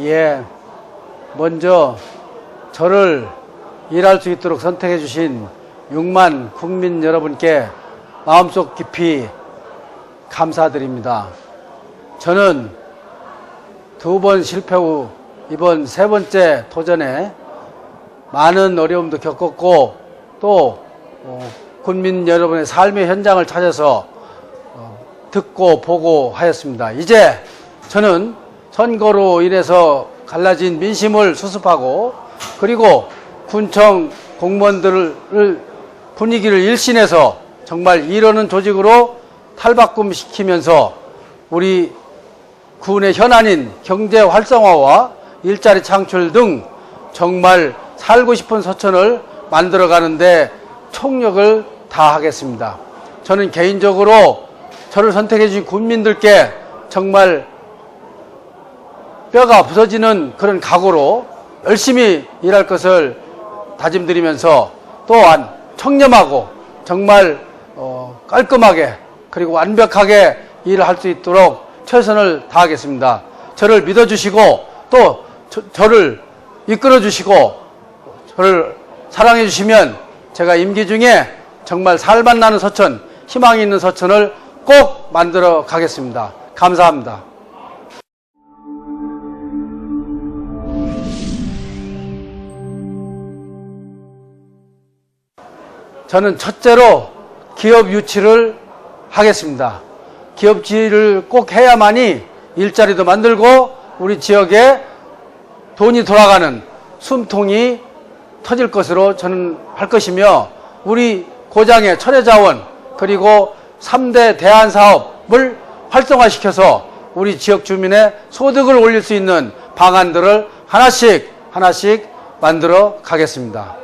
예, 먼저 저를 일할 수 있도록 선택해 주신 6만 국민 여러분께 마음속 깊이 감사드립니다. 저는 두 번 실패 후 이번 세 번째 도전에 많은 어려움도 겪었고 또 어, 국민 여러분의 삶의 현장을 찾아서 어, 듣고 보고 하였습니다. 이제 저는 선거로 인해서 갈라진 민심을 수습하고 그리고 군청 공무원들을 분위기를 일신해서 정말 이러는 조직으로 탈바꿈시키면서 우리 군의 현안인 경제 활성화와 일자리 창출 등 정말 살고 싶은 서천을 만들어 가는데 총력을 다하겠습니다. 저는 개인적으로 저를 선택해 주신 국민들께 정말 뼈가 부서지는 그런 각오로 열심히 일할 것을 다짐드리면서 또한 청렴하고 정말 어, 깔끔하게 그리고 완벽하게 일을 할 수 있도록 최선을 다하겠습니다. 저를 믿어주시고 또 저, 를 이끌어 주시고 저를 사랑해 주시면 제가 임기 중에 정말 살맛 나는 서천, 희망이 있는 서천을 꼭 만들어 가겠습니다. 감사합니다. 저는 첫째로 기업 유치를 하겠습니다. 기업 지휘를 꼭 해야만이 일자리도 만들고 우리 지역에 돈이 돌아가는 숨통이 터질 것으로 저는 할 것이며 우리 고장의 천혜자원 그리고 3대 대안 사업을 활성화시켜서 우리 지역 주민의 소득을 올릴 수 있는 방안들을 하나씩 하나씩 만들어 가겠습니다.